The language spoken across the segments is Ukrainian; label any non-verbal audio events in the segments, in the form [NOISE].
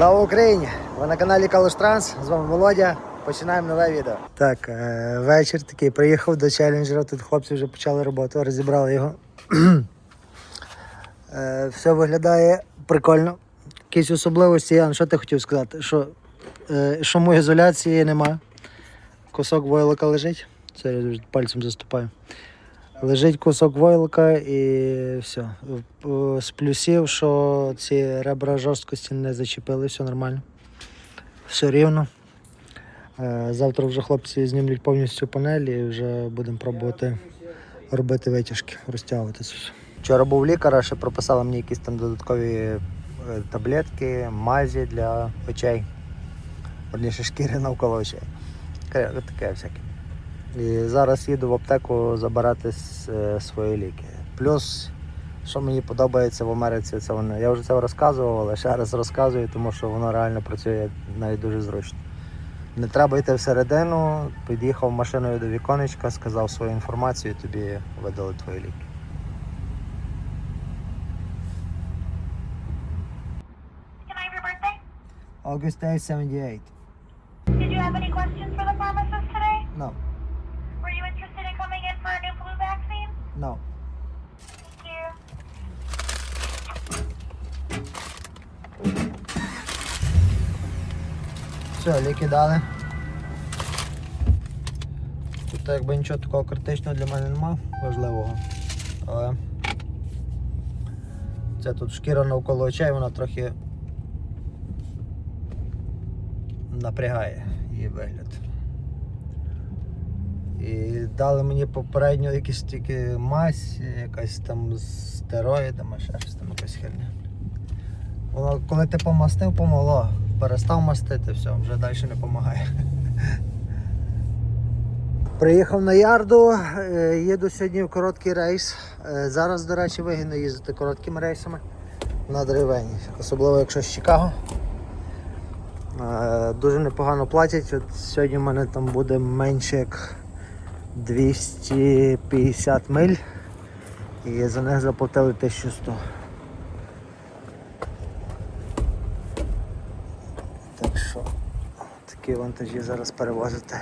Слава Україні! Ви на каналі Калуш Транс, з вами Володя. Починаємо нове відео. Так, е, вечір такий. Приїхав до челленджера. Тут хлопці вже почали роботу, розібрали його. [CLEARS THROAT] Е, Все виглядає прикольно. Якісь особливості, Ян, що ти хотів сказати? Що е, шумоізоляції нема. Кусок войлока лежить. Це я пальцем заступаю. Лежить кусок войлока і все. З плюсів, що ці ребра жорсткості не зачепили, все нормально. Все рівно. Е, Завтра вже хлопці знімлять повністю панель і вже будемо пробувати робити витяжки, розтягувати все. Вчора був лікар, ще прописала мені якісь там додаткові е, таблетки, мазі для очей. Верніше шкіри навколо очей. Таке всяке. І зараз їду в аптеку забирати е, свої ліки. Плюс, що мені подобається в Америці, це воно. Я вже це розказував, але ще раз розказую, тому що воно реально працює навіть дуже зручно. Не треба йти всередину, під'їхав машиною до віконечка, сказав свою інформацію, тобі видали твої ліки. August 78. Did you have any questions for the pharmacist today? No, no. Все, ліки дали. Тут якби нічого такого критичного для мене нема, важливого. Але це тут шкіра навколо очей, вона трохи напрягає її вигляд. І дали мені попередньо якісь тільки мазь, якась там з стероїдами, ще щось там якась херня. Воно, коли ти помастив, помогло. Перестав мастити, все, вже далі не допомагає. Приїхав на ярду, е, їду сьогодні в короткий рейс. Е, Зараз, до речі, вигідно їздити короткими рейсами на деревені, особливо якщо з Чикаго. Е, Дуже непогано платять. От сьогодні в мене там буде менше як 250 миль. І за них заплатили 1100. Так що такі вантажі зараз перевозити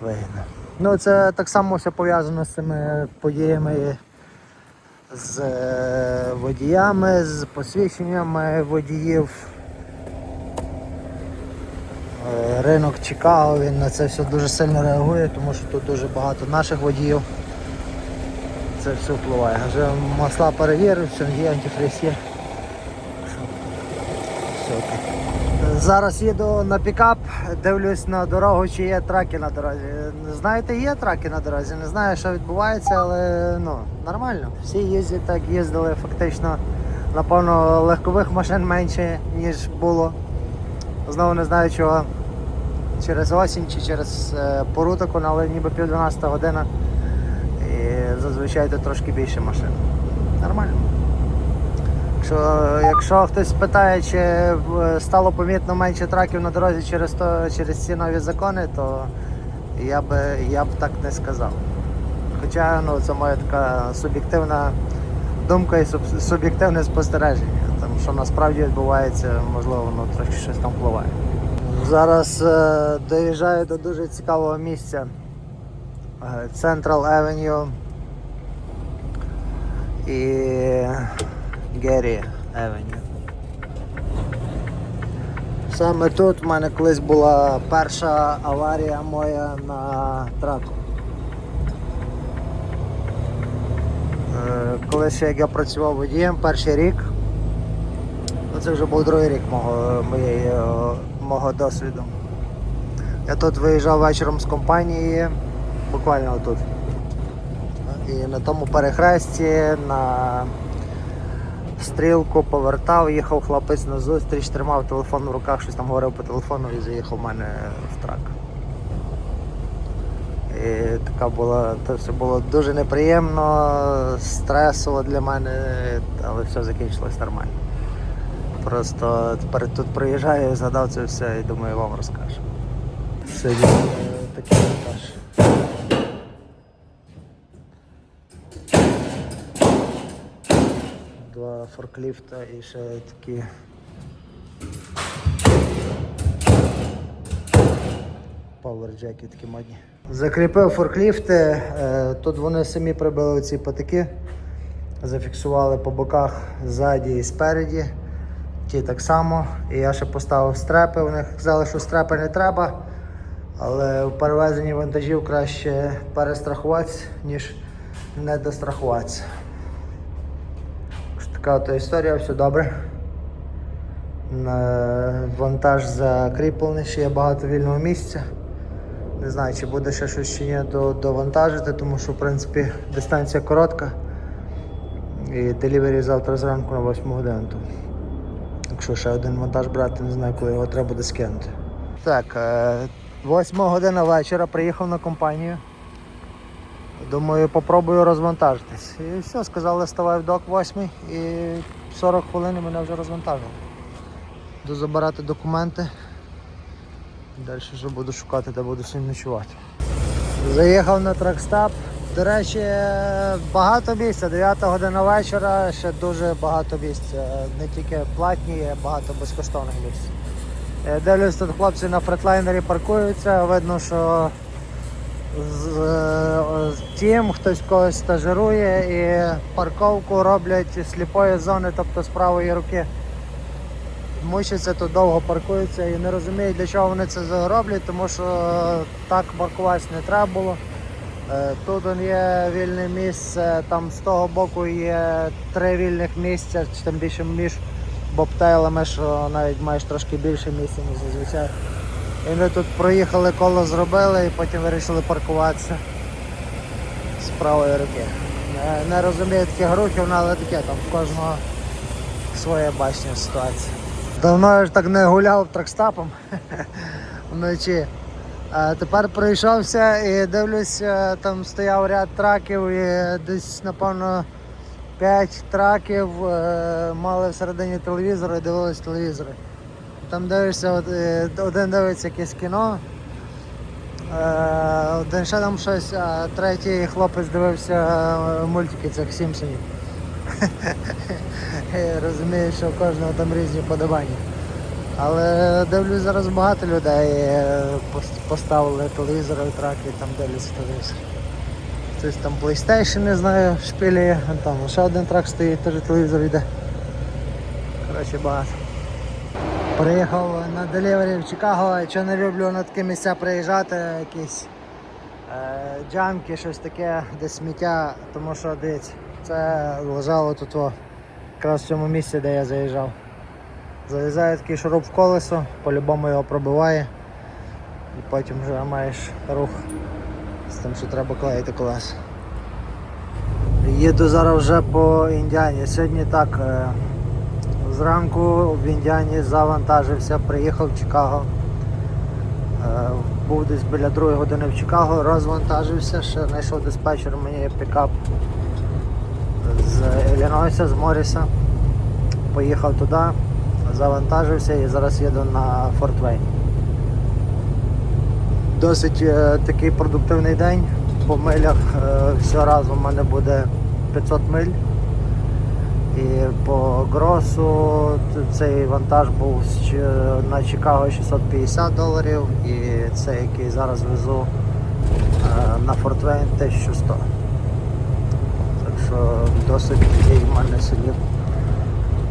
вигідно. Ну це так само все пов'язано з цими подіями з е, водіями, з посвідченнями водіїв. Е, Ринок Чикаго, він на це все дуже сильно реагує, тому що тут дуже багато наших водіїв. Це все впливає. Вже масла перевірив, все є, антифриз є. Зараз їду на пікап, дивлюсь на дорогу, чи є траки на дорозі. Знаєте, є траки на дорозі, не знаю, що відбувається, але ну, нормально. Всі їздять так, їздили фактично. Напевно, легкових машин менше, ніж було. Знову не знаю чого. Через осінь чи через е, пору таку, але ніби пів 12 година. І зазвичай тут трошки більше машин. Нормально. Якщо, якщо хтось питає, чи е, стало помітно менше траків на дорозі через, то, через ці нові закони, то я би, я б так не сказав. Хоча ну, це моя така суб'єктивна думка і суб'єктивне спостереження. Тому що насправді відбувається, можливо, воно трошки щось там впливає. Зараз е, доїжджаю до дуже цікавого місця. Е, Central Avenue і Геррі Avenue. Саме тут в мене колись була перша аварія моя на траку. Е, Колись як я працював водієм перший рік, ну це вже був другий рік мого, моєї, е, мого досвіду. Я тут виїжджав вечором з компанії, буквально отут. І на тому перехресті на стрілку повертав, їхав хлопець на зустріч, тримав телефон в руках, щось там говорив по телефону і заїхав в мене в трак. І така була, це все було дуже неприємно, стресово для мене, але все закінчилось нормально. Просто тепер тут приїжджаю, згадав це все і думаю вам розкажу. Сьогодні такий монтаж. Два форкліфта і ще такі. Пауерджеки такі модні. Закріпив форкліфти, е, тут вони самі прибили ці патики, зафіксували по боках ззаді і спереді. Ті так само. І я ще поставив стрепи. Вони казали, що стрепи не треба. Але в перевезенні вантажів краще перестрахуватися, ніж не дострахуватися. Така от історія, все добре. Вантаж закріплений, ще є багато вільного місця. Не знаю, чи буде ще щось чи ні до, довантажити, тому що в принципі дистанція коротка. І делівері завтра зранку на 8 годину. Якщо ще один монтаж брати, не знаю, коли його треба буде скинути. Так, е, 8 година вечора приїхав на компанію. Думаю, попробую розвантажитись. І все, сказали, ставай в док 8 і 40 хвилин мене вже розвантажили. Буду забирати документи. Далі вже буду шукати, де буду сьогодні ночувати. Заїхав на тракстап. До речі, багато місця, 9 година вечора, ще дуже багато місць. Е, Не тільки платні, є багато безкоштовних місць. Е, Дивлюсь, тут хлопці на фретлайнері паркуються, видно, що з, е, з тим хтось когось стажирує і парковку роблять сліпої зони, тобто з правої руки. Мучаться тут довго паркуються і не розуміють, для чого вони це роблять, тому що так паркуватися не треба було. Е, Тут є вільне місце, там з того боку є три вільних місця, чи там більше між бобтейлами, що навіть маєш трошки більше місця, ніж зазвичай. І ми тут проїхали, коло зробили і потім вирішили паркуватися з правої руки. Не, не розумію таких рухів, ну, але таке там в кожного своє бачення ситуації. Давно я ж так не гуляв тракстапом [LAUGHS] вночі. А тепер пройшовся і дивлюсь, е, там стояв ряд траків і десь, напевно, 5 траків е, мали всередині телевізора і дивились телевізори. Там дивишся, е, один дивиться якесь кіно, е, один ще там щось, а третій хлопець дивився е, мультики цих Сімпсонів. [LAUGHS] Я Розумію, що у кожного там різні подобання. Але дивлюсь зараз багато людей е, поставили телевізори і траки, там дивляться телевізор. Хтось там PlayStation, не знаю, шпилює, там ще один трак стоїть, теж телевізор йде. Коротше, багато. Приїхав на делівері в Чикаго, що не люблю на такі місця приїжджати, якісь е, джанки, щось таке, де сміття, тому що дивіться, це лежало тут о, якраз в цьому місці, де я заїжджав. Залізає такий шуруп в колесо, по-любому його пробиває і потім вже маєш рух з тим, що треба клеїти колеса. Їду зараз вже по Індіані. Сьогодні так. е, Зранку в Індіані завантажився, приїхав в Чикаго. Е, Був десь біля другої години в Чикаго, розвантажився, ще знайшов диспетчер, мені пікап з Іллінойса, з Моріса. Поїхав туди, завантажився і зараз їду на Форт Вейн. Досить е, такий продуктивний день. По милях е, все разом у мене буде 500 миль. І по гросу цей вантаж був на Чикаго 650 доларів і цей, який зараз везу е, на Форт Вейн 1100. Так що досить такий в мене сьогодні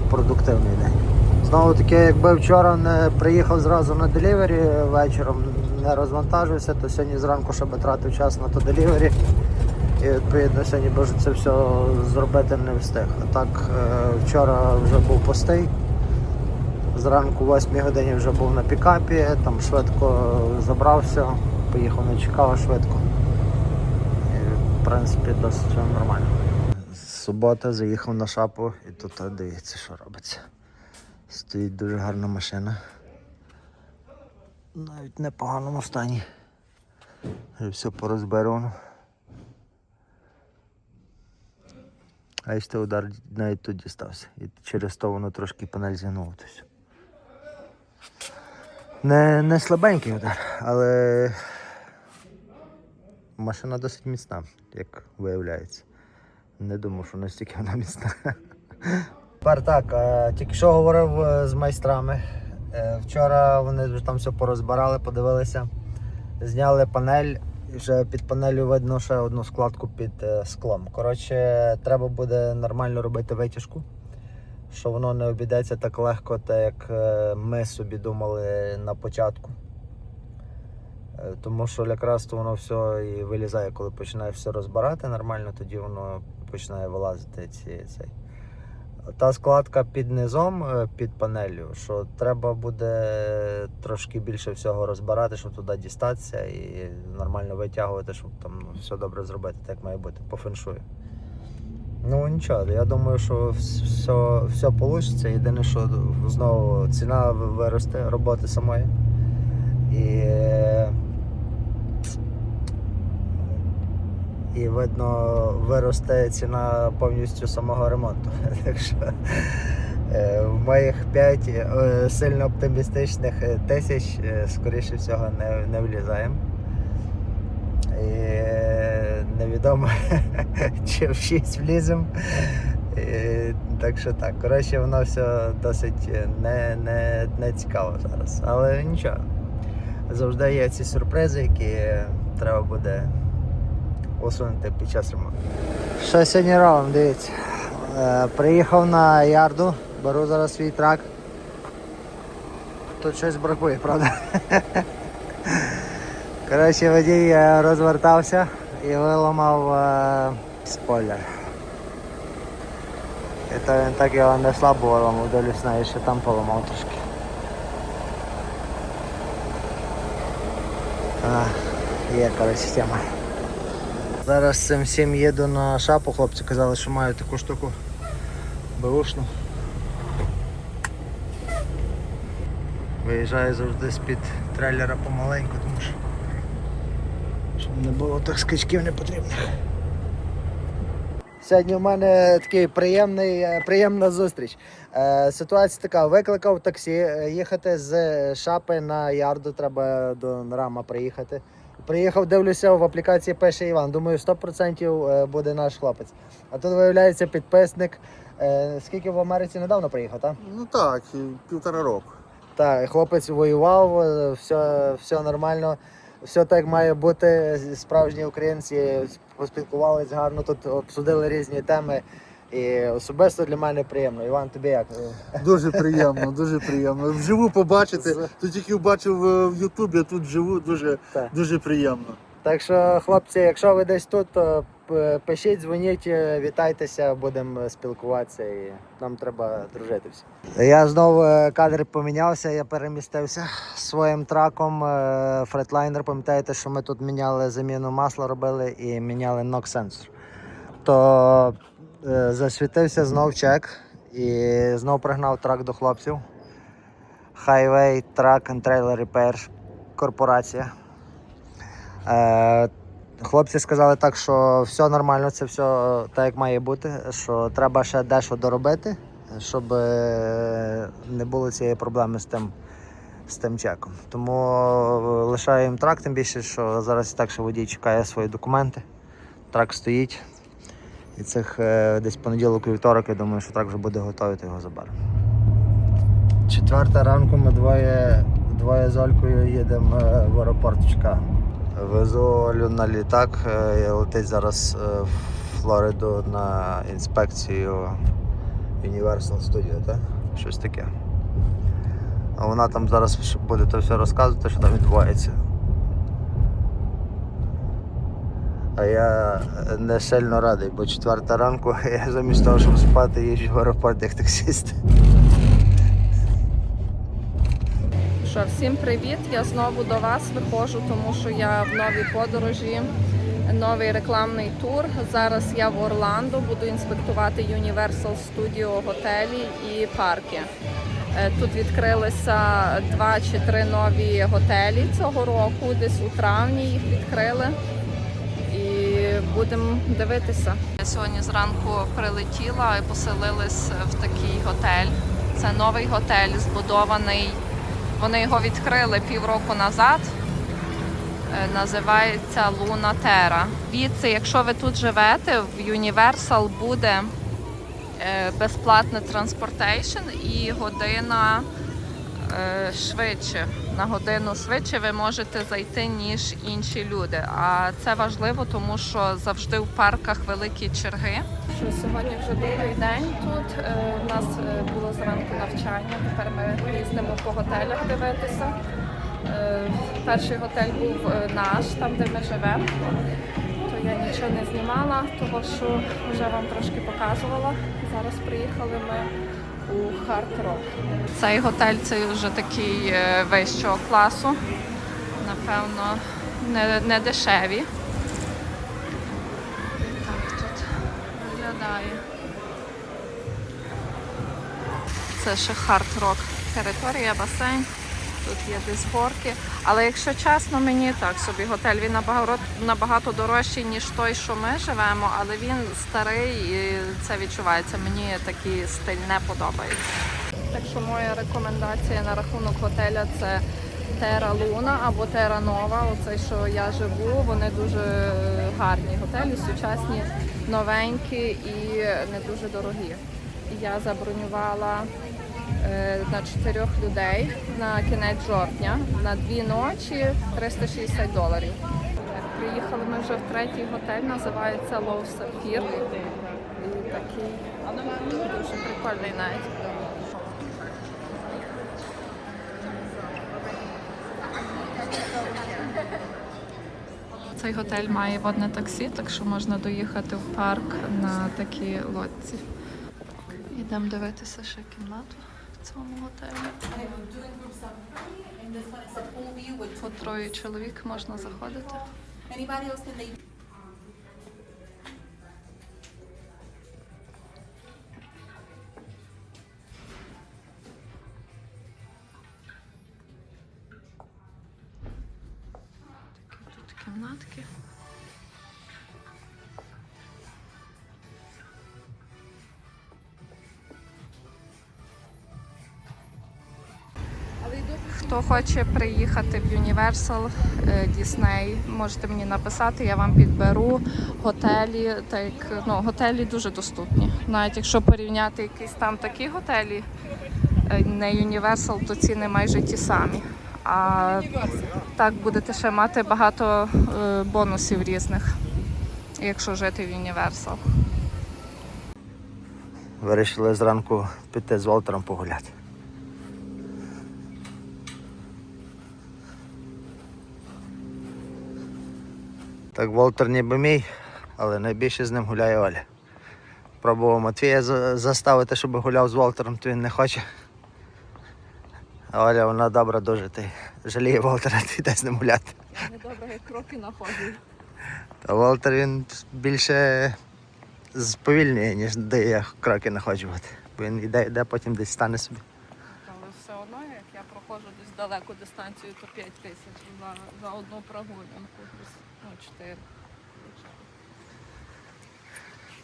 продуктивний день. Знову таки, якби вчора не приїхав зразу на делівері вечором, не розвантажився, то сьогодні зранку ще би тратив час на то делівері. І відповідно сьогодні б це все зробити не встиг. А так е, вчора вже був пустий. Зранку о 8 годині вже був на пікапі, там швидко забрався, поїхав на Чикаго швидко. І, в принципі, досить нормально. Субота заїхав на шапу і тут а, дивіться, що робиться. Стоїть дуже гарна машина. Навіть в непоганому стані. Вже все порозбирано. А ще удар навіть тут дістався. І через то воно трошки панель зігнуло. Не, не слабенький удар, але машина досить міцна, як виявляється. Не думав, що настільки вона міцна. Тепер так, е, тільки що говорив е, з майстрами. Е, Вчора вони вже там все порозбирали, подивилися. Зняли панель, вже під панелю видно ще одну складку під склом. Коротше, треба буде нормально робити витяжку, що воно не обійдеться так легко, так як ми собі думали на початку. Тому що якраз то воно все і вилізає, коли починаєш все розбирати нормально, тоді воно починає вилазити ці, цей. Та складка під низом, е, під панелью, що треба буде трошки більше всього розбирати, щоб туди дістатися і нормально витягувати, щоб там ну, все добре зробити, так має бути, по феншую. Ну нічого, я думаю, що вс- все, все вийде. Єдине, що знову ціна виросте роботи самої. І, і видно, виросте ціна повністю самого ремонту. [LAUGHS] Так що е, в моїх 5 сильно оптимістичних е, тисяч, е, скоріше всього, не, не влізаємо. І е, невідомо, [LAUGHS] чи в 6 вліземо. Так що так, коротше, воно все досить е, не, не, не цікаво зараз. Але нічого. Завжди є ці сюрпризи, які треба буде усунути під час ремонту. Що сьогодні робимо, дивіться. Е, приїхав на ярду, беру зараз свій трак. Тут щось бракує, правда? [LAUGHS] Коротше, водій е, розвертався і виламав е, спойлер. І то він так його не слабо виламав, долюсь знаю, що там поламав трошки. А, є, коротше, тема. Зараз цим всім їду на шапу, хлопці казали, що мають таку штуку беушну. Виїжджаю завжди з-під трейлера помаленьку, тому що щоб не було так скачків непотрібних. Сьогодні у мене такий приємний, е, приємна зустріч. Е, ситуація така: викликав таксі, е, їхати з шапи на ярду, треба до рама приїхати. Приїхав, дивлюся, в аплікації пише Іван. Думаю, 100% е, буде наш хлопець. А тут виявляється підписник. Е, Скільки в Америці недавно приїхав, так? Ну так, півтора року. Так, хлопець воював, е, все, все нормально, все так має бути. Справжні українці поспілкувалися гарно, тут обсудили різні теми. І особисто для мене приємно. Іван, тобі як? Дуже приємно, дуже приємно. Вживу побачити. Тут тільки бачив е, в Ютубі, а тут вживу дуже, Так. дуже приємно. Так що, хлопці, якщо ви десь тут, то пишіть, дзвоніть, е, вітайтеся, будемо спілкуватися і нам треба дружити всі. Я знову е, кадр помінявся, я перемістився своїм траком. е, Фретлайнер, пам'ятаєте, що ми тут міняли заміну масла, робили і міняли нок сенсор. То е, засвітився знов чек і знов пригнав трак до хлопців. Highway Truck and Trailer Repair корпорація. Е, хлопці сказали так, що все нормально, це все так, як має бути, що треба ще дещо доробити, щоб е, не було цієї проблеми з тим, з тим чеком. Тому е, лишаю їм трак, тим більше, що зараз так, що водій чекає свої документи. Трак стоїть. І цих е, десь понеділок і вівторок, я думаю, що трак вже буде готовий, то його заберемо. Четверта ранку ми двоє, двоє з Олькою їдемо е, в аеропорт Чикаго. Везу Олю на літак, е, і летить зараз е, в Флориду на інспекцію Universal Studio, так? Щось таке. А вона там зараз буде то все розказувати, що там відбувається. А я е, не сильно радий, бо четверта ранку [LAUGHS] я замість того, щоб спати, їжджу в аеропорт як таксист. Що, всім привіт! Я знову до вас виходжу, тому що я в новій подорожі, новий рекламний тур. Зараз я в Орландо буду інспектувати Universal Studio готелі і парки. Е, Тут відкрилися два чи три нові готелі цього року, десь у травні їх відкрили. Будемо дивитися. Я сьогодні зранку прилетіла і поселилась в такий готель. Це новий готель, збудований. Вони його відкрили півроку назад. Е, Називається Луна Тера. Звідси, якщо ви тут живете, в Universal буде е, безплатне транспортейшн і година е, швидше. На годину швидше ви можете зайти, ніж інші люди. А це важливо, тому що завжди в парках великі черги. Що сьогодні вже другий день тут. Е, У нас е, було зранку навчання. Тепер ми їздимо по готелях дивитися. Е, Перший готель був е, наш, там де ми живемо. То я нічого не знімала, того що вже вам трошки показувала. Зараз приїхали ми у Хард Рок. Цей готель це вже такий е, вищого класу. Напевно, не, не дешеві. Так тут виглядає. Це ще Хард Рок територія, басейн. Тут є десь горки. Але якщо чесно, мені так собі готель він набагато, набагато дорожчий, ніж той, що ми живемо, але він старий і це відчувається. Мені такий стиль не подобається. Так що моя рекомендація на рахунок готеля це Терра Луна або Терра Нова. Оцей, що я живу, вони дуже гарні готелі, сучасні, новенькі і не дуже дорогі. Я забронювала на чотирьох людей на кінець жовтня на дві ночі 360 доларів. Приїхали ми вже в третій готель, називається Low Sapphire. І такий дуже прикольний навіть. Цей готель має водне таксі, так що можна доїхати в парк на такій лодці. Йдемо дивитися ще кімнату в цьому готелі. По троє чоловік можна заходити. Хто хоче приїхати в Universal е, Disney, можете мені написати, я вам підберу готелі. Так, ну, готелі дуже доступні. Навіть якщо порівняти якісь там такі готелі, е, не Universal, то ціни майже ті самі. А так будете ще мати багато е, бонусів різних, якщо жити в Universal. Вирішили зранку піти з Волтером погуляти. Так, Волтер ніби мій, але найбільше з ним гуляє Оля. Пробував Матвія заставити, щоб гуляв з Волтером, то він не хоче. Оля вона добра дуже, ти жаліє Волтера, [LAUGHS] ти йде з ним гуляти. Я недобре кроки находжу. Та Волтер він більше сповільнює, ніж дає кроки находжувати. Бо він йде, йде, потім десь стане собі. Але все одно, як я проходжу десь далеку дистанцію, то 5 тисяч за, за одну прогулянку. Десь, Ну, 4.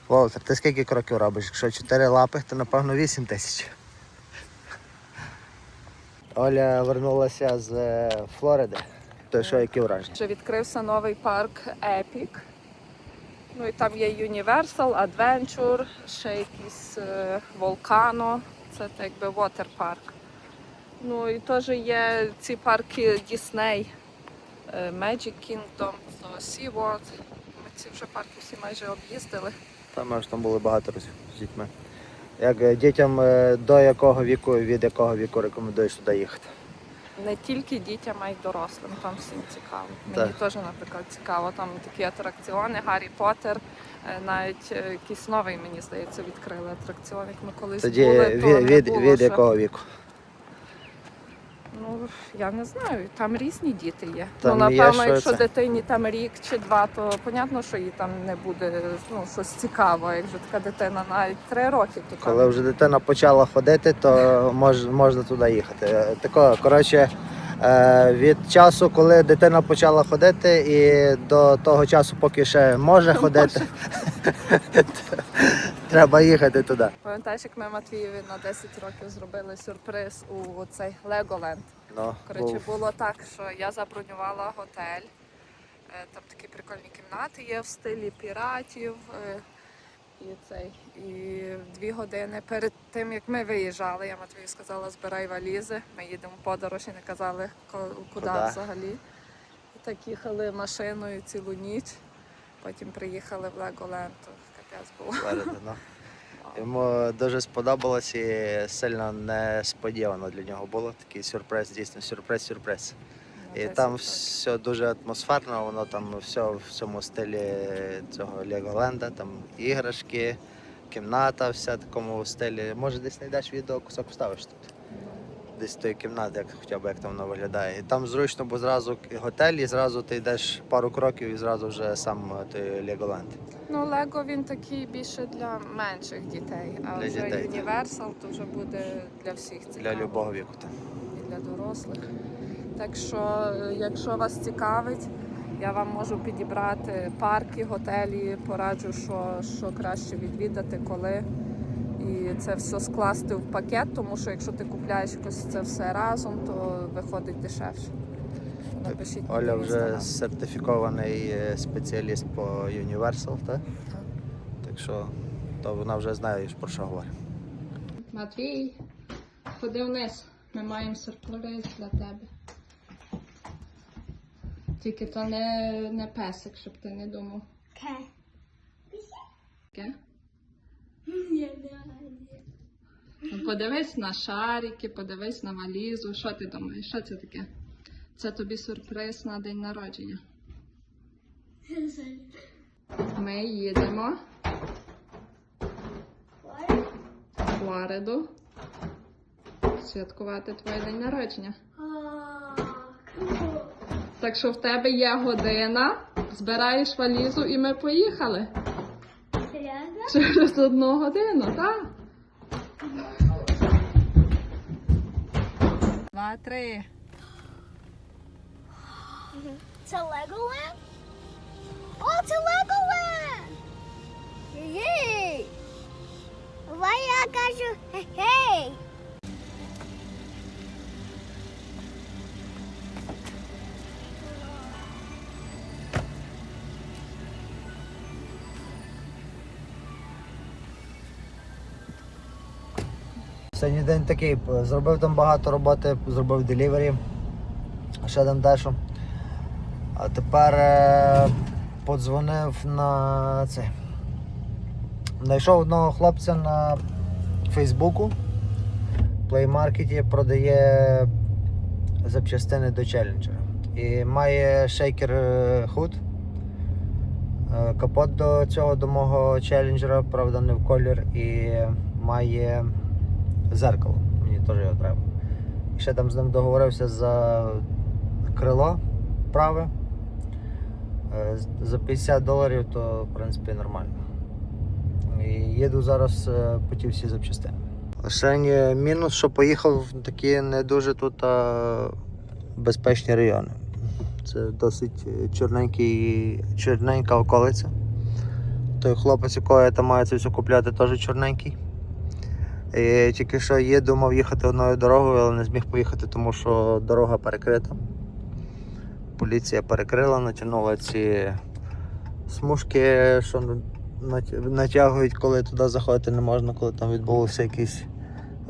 Волтер, ти скільки кроків робиш? Якщо 4 лапи, то напевно 8 тисяч. Оля вернулася з е, Флориди. То що, які враження? Вже відкрився новий парк Epic. Ну і там є Universal, Adventure, ще якийсь е, Volcano. Це так якби waterpark. Ну і теж є ці парки Disney, Magic Kingdom, то SeaWorld. Ми ці вже парки всі майже об'їздили. Там ми ж там були багато разів з дітьми. Як е, дітям е, до якого віку, від якого віку рекомендуєш туди їхати? Не тільки дітям, а й дорослим, там всім цікаво. Так. Мені теж, наприклад, цікаво. Там такі атракціони, Гаррі Поттер, е, навіть е, якийсь новий, мені здається, відкрили атракціон, як ми колись Тоді були, то від, від, від якого віку? Ну, я не знаю, там різні діти є. Там ну, є, напевно, що якщо це? дитині там рік чи два, то понятно, що їй там не буде ну, щось цікаво. Якщо така дитина навіть три роки, то Коли там вже дитина почала ходити, то мож, можна туди їхати. Тако, коротше, е, від часу, коли дитина почала ходити, і до того часу, поки ще може ходити, [LAUGHS] треба їхати туди. Пам'ятаєш, як ми Матвієві на 10 років зробили сюрприз у цей Леголенд. Ну, Коротше, був. було так, що я забронювала готель. Е, Там такі прикольні кімнати є в стилі піратів. е, І цей і дві години перед тим, як ми виїжджали, я Матвію сказала, збирай валізи. Ми їдемо в подорож і не казали, куди взагалі. І так їхали машиною цілу ніч. Потім приїхали в Леголенд, було. Ну. Йому дуже сподобалось і сильно несподівано для нього було. Такий сюрприз, дійсно сюрприз-сюрприз. І там все дуже атмосферно, воно там все в цьому стилі цього Леголенда, там іграшки, кімната, вся в такому стилі. Може десь знайдеш відео, кусок вставиш тут. Десь тої кімнати, як хоча б як там воно виглядає. І там зручно, бо зразу готель, і зразу ти йдеш пару кроків і зразу вже сам е, той Леголенд. Ну, Лего він такий більше для менших дітей, а Для вже дітей, так. Universal то вже буде для всіх цікаво. Для любого віку. там. і для дорослих. Так що, е, якщо вас цікавить, я вам можу підібрати парки, готелі, пораджу, що, що краще відвідати, коли. І це все скласти в пакет, тому що якщо ти купляєш якось це все разом, то виходить дешевше. Напишіть Оля вже Instagram. сертифікований е, спеціаліст по Universal, так? Так що то вона вже знає, про що говорить. Матвій, ходи вниз. Ми маємо сюрприз для тебе. Тільки то не, не песик, щоб ти не думав. Okay. Таке? Ну, Подивись на шарики, подивись на валізу. Що ти думаєш? Що це таке? Це тобі сюрприз на день народження. Ми їдемо в Флориду святкувати твій день народження. Так що в тебе є година, збираєш валізу і ми поїхали. Серйозно? Через одну годину, так? Два, три. Це Legoland? Сьогодні день такий, зробив там багато роботи, зробив делівері, ще там дещо. А тепер е, подзвонив на це. Знайшов одного хлопця на Фейсбуку. В Play Market продає запчастини до челленджера. І має шейкер е, худ. Е, Капот до цього до мого челленджера, правда, не в колір, і має зеркало. Мені теж його треба. І ще там з ним договорився за крило праве. Е, За 50 доларів, то в принципі нормально. І їду зараз е, по ті всі запчастини. Лише мінус, що поїхав в такі не дуже тут а, безпечні райони. Це досить чорненька околиця. Той хлопець, якого я там маю це все купляти, теж чорненький. Тільки що їду, мав їхати одною дорогою, але не зміг поїхати, тому що дорога перекрита. Поліція перекрила, натягнула ці смужки, що натягують, коли туди заходити не можна, коли там відбувався якийсь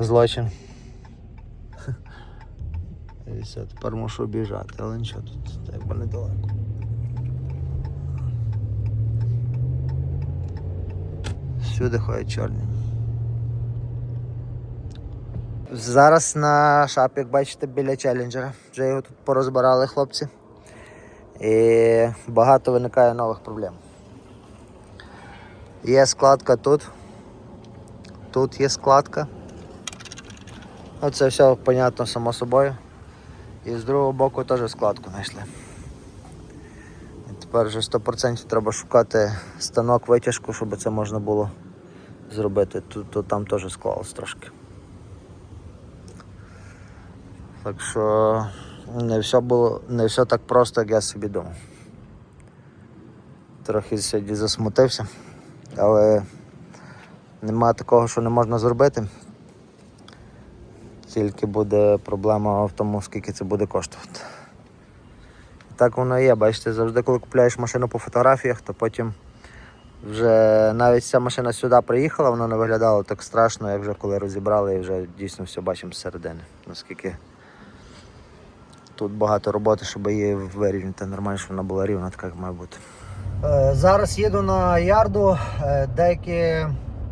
злочин. [LAUGHS] І все, тепер мушу обіжати, але нічого тут якби недалеко. Всюди ходять чорні. Зараз на шапі, як бачите, біля челленджера. Вже його тут порозбирали хлопці. І багато виникає нових проблем. Є складка тут. Тут є складка. Ну, це все понятно само собою. І з другого боку теж складку знайшли. І тепер вже 100% треба шукати станок витяжку, щоб це можна було зробити. Тут, тут там теж склалось трошки. Так що не все було не все так просто, як я собі думав. Трохи сьогодні засмутився, але нема такого, що не можна зробити. Тільки буде проблема в тому, скільки це буде коштувати. Так воно є, бачите, завжди, коли купляєш машину по фотографіях, то потім Вже навіть ця машина сюди приїхала, вона не виглядала так страшно, як вже коли розібрали і вже дійсно все бачимо зсередини. Наскільки тут багато роботи, щоб її вирівняти нормально, щоб вона була рівна, така як має бути. Е, Зараз їду на ярду, Е, деякі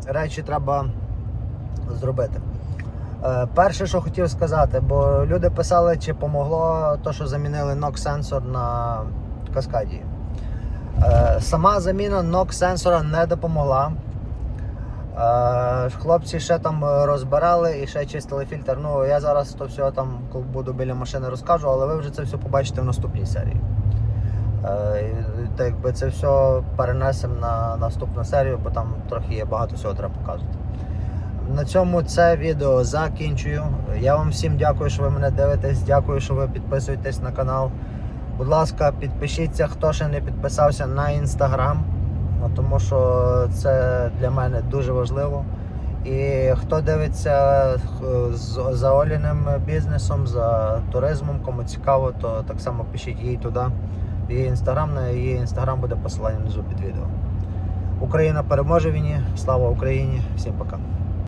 речі треба зробити. Е, Перше, що хотів сказати, бо люди писали, чи помогло то, що замінили NOx сенсор на каскаді. Сама заміна NOx сенсора не допомогла. Е, Хлопці ще там розбирали і ще чистили фільтр. Ну, я зараз то все там, коли буду біля машини, розкажу, але ви вже це все побачите в наступній серії. Е, Так якби це все перенесемо на наступну серію, бо там трохи є багато всього треба показувати. На цьому це відео закінчую. Я вам всім дякую, що ви мене дивитесь. Дякую, що ви підписуєтесь на канал. Будь ласка, підпишіться, хто ще не підписався на інстаграм, тому що це для мене дуже важливо. І хто дивиться е, за Оліним бізнесом, за туризмом, кому цікаво, то так само пишіть їй туди. Її інстаграм, на її інстаграм буде посилання внизу під відео. Україна переможе війні. Слава Україні! Всім пока!